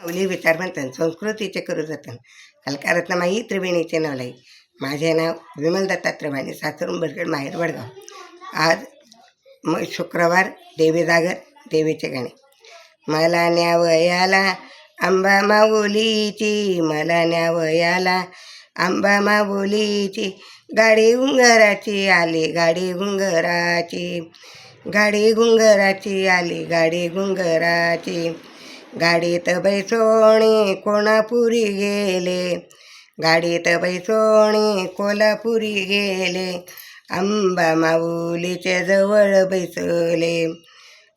माऊली विचारवंतन संस्कृतीचे करू जतन. कलकारत्नमाई त्रिवेणीचे नवलाई. माझे नाव विमल दत्ता त्रिवाणी सासरून बरगड माहेर वडगाव. आज मग शुक्रवार देवी जागर देवीचे गाणे. मला न्यावयाला आंबा माऊलीची मला न्यावयाला आंबा माऊलीची. गाडी गुंगराची आली गाडी गुंगराची गाडी गुंगराची आली गाडी गुंगराची गाडीत बैसोणी कोणापुरी गेले? गाडीत बैसोणी कोल्हापुरी गेले? आंबा माऊलीच्या जवळ बैसले.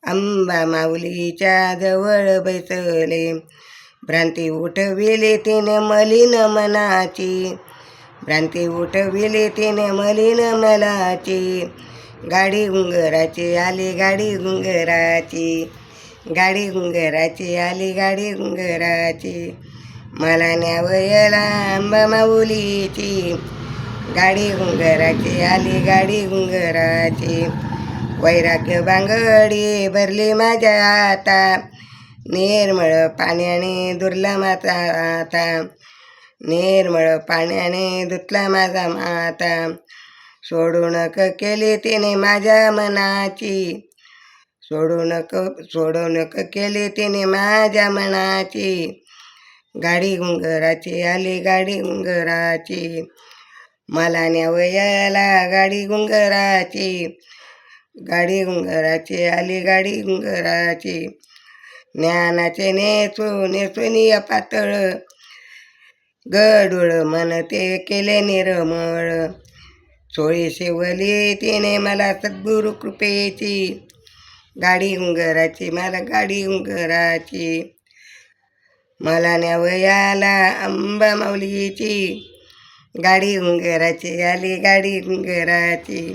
आंबा माऊलीच्या जवळ बैसले. भ्रांती उठविली तिने मलिन मनाची. भ्रांती उठविली तिने मलिन मलाची गाडी गुंगराची आली गाडी गुंगराची गाडी घुंगराची आली गाडी घुंगराची. मला न्यावयाला आंबा माऊलीची. गाडी घुंगराची आली गाडी घुंगराची. वैराग्य बांगडी भरली माझ्या आता. निर्मळ पाण्याने दुरला माझा आता. निर्मळ पाण्याने धुतला माझा माता. सोडूनक केली तिने माझ्या मनाची. सोडूनक सोडवणूक केली तिने माझ्या मनाची. गाडी गुंगराची आली गाडी गुंगराची मला न्यावयाला गाडी गुंगराची गाडी गुंगराची आली गाडी गुंगराची ज्ञानाचे नेसू नेसून या पातळ. गडूळ म्हणते केले निरमळ. सोळी शिवली तिने मला सद्गुरु कृपेची. गाडी उंगराची मला गाडी उंगराची. मला न्यावयाला आंबा माऊलीची. गाडी उंगराची आली गाडी उंगराची.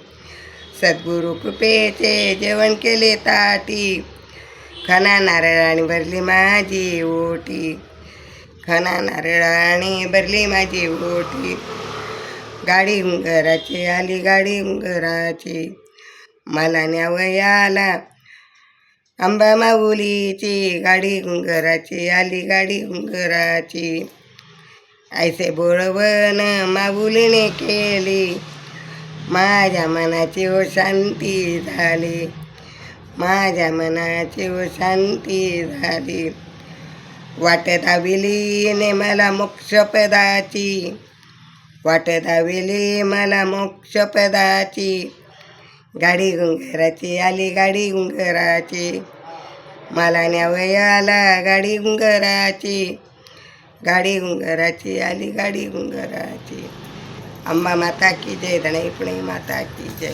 सद्गुरु कृपेचे जेवण केले ताटी. खना नारळाने भरली माझी ओटी. खना नारळाने भरली माझी ओटी. गाडी उंगराची आली गाडी उंगराची. मला न्यावयाला आंबा माऊलीची गाडी घुंगराची आली गाडी घुंगराची ऐसे बोळवण माऊलीने केली. माझ्या मनाची ओ शांती झाली. माझ्या मनाची ओ शांती झाली. वाट दाविलीने मला मोक्षपदाची वाट दाविली मला मोक्षपदाची गाडी गुंगराची आली गाडी गुंगराची मला न्यावयाला गाडी गुंगराची गाडी गुंगराची आली गाडी गुंगराची अंबा माता की जय धणे पुणे माता की जय.